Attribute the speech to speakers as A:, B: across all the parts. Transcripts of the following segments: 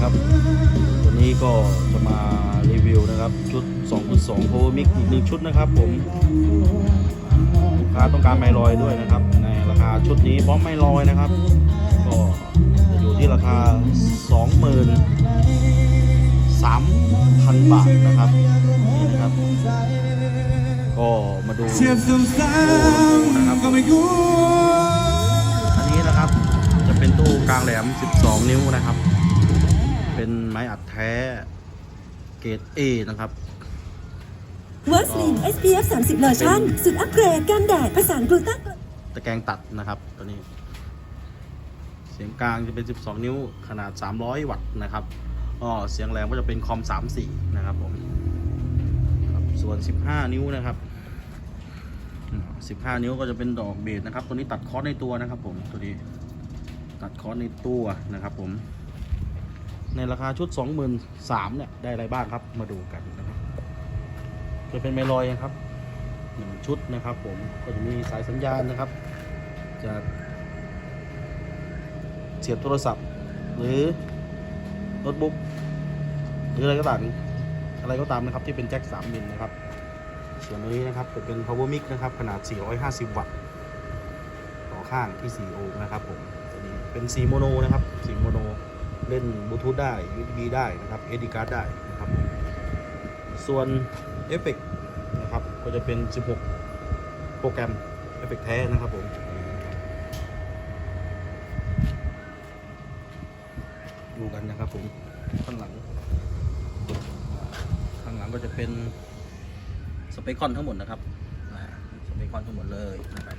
A: นะครับ วันนี้ก็จะมารีวิวนะครับ ชุด 2.2 Power Mix อีกหนึ่งชุดนะครับผมลูกค้าต้องการไมลอยด้วยนะครับ ในราคาชุดนี้พร้อมไมลอยนะครับ ก็จะอยู่ที่ราคา 23,000 บาทนะครับนี่นะครับก็มาดูนะครับ
B: ก็ไม่กลัว
A: อันนี้นะครับจะเป็นตู้กลางแหลม 12 นิ้วนะครับ เป็นไม้อัดแท้เกรด A นะครับ
C: เวอร์สลิน SPF 30โลชั่นสุดอัปเกรดกันแดดผสานกลูต้า
A: ตะแกรงตัดนะครับตัวนี้ เสียงกลางจะเป็น 12 นิ้วขนาด 300 วัตต์นะครับอ๋อเสียงแหลมก็จะเป็นคอม 34 นะครับผมครับส่วน 15 นิ้วนะครับอืม15 นิ้วก็จะเป็นดอกเบสนะครับ ตัวนี้ตัดคอร์สในตัวนะครับผมตัวนี้ตัดคอร์สในตัวนะครับผม ในราคาชุด 23,000เนี่ยได้อะไรบ้างครับมาดูกันนะครับจะเป็นไมลอยนะครับหนึ่งชุดนะครับ ผมก็จะมีสายสัญญาณนะครับ จากเสียบโทรศัพท์ หรือโน้ตบุ๊กหรืออะไรก็ตามอะไรก็ตามนะครับที่เป็นแจ็ค3มิลนะครับส่วนนี้นะครับจะเป็น power mic นะครับขนาด 450 วัตต์ต่อข้างที่ 4 โอห์มนะครับผมตัวนี้เป็นสีโมโนนะครับสีโมโน เล่นบลูทูธได้ USB ได้นะครับ SD card ได้นะครับ ส่วนเอฟเฟกนะครับก็จะเป็น 16 โปรแกรมเอฟเฟกแท้นะครับผมดูกันนะครับผมข้างหลัง ข้างหลังก็จะเป็นสเปคคอนทั้งหมดนะครับสเปคคอนทั้งหมดเลยนะครับ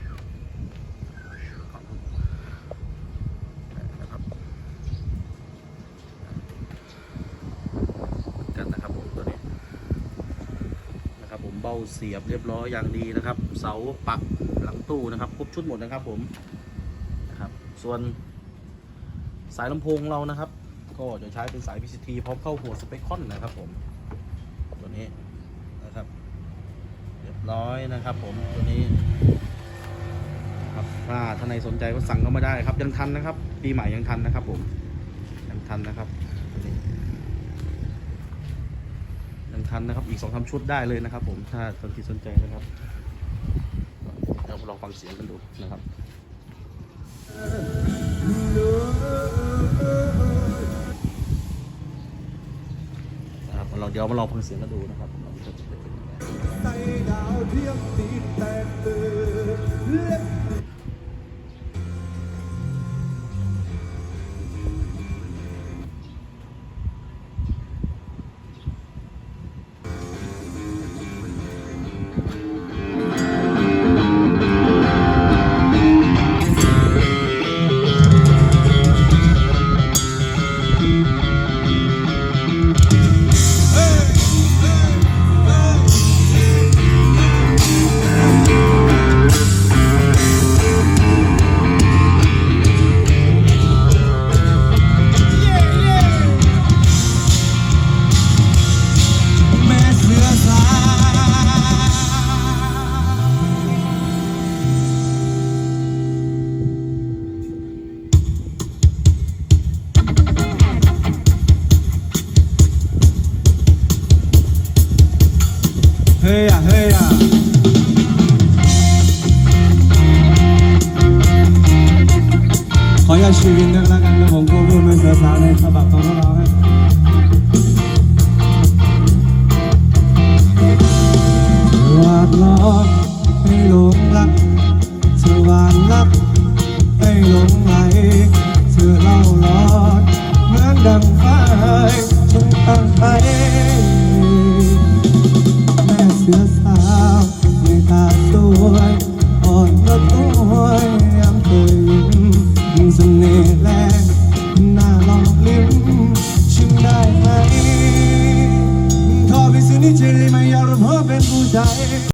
A: กันนะครับผมตัวนี้นะครับผม เบ้าเสียบเรียบร้อยอย่างดีนะครับ เสาปักหลังตู้นะครับครบชุดหมดนะครับผมนะครับ ส่วนสายลำโพงเรานะครับ ก็จะใช้เป็นสาย VCT พร้อมเข้าหัวสเปคคอนนะครับผมตัวนี้นะครับ เรียบร้อยนะครับ ผมตัวนี้ครับถ้าท่านใดสนใจก็สั่งเข้ามาได้ครับ ยังทันนะครับ ปีใหม่ยังทันนะครับ ผมยังทันนะครับ ตันนะครับ อีกสองสาชุดได้เลยนะครับผมถ้าสนใจสนใจนะครับเดี๋ยวลองฟังเสียงกันดูนะครับนะครับเราเดี๋ยวมาลองฟังเสียงกันดูนะครับว่าจะเป็น
B: ดาวเทียมตีแตกตื่น ฮ้อยอะย่าชีนะครับผมก็พูดม่เสีาวในฉบับของพวกเราครัหวาดล้อมให้หลงรักสวานรักให้หลง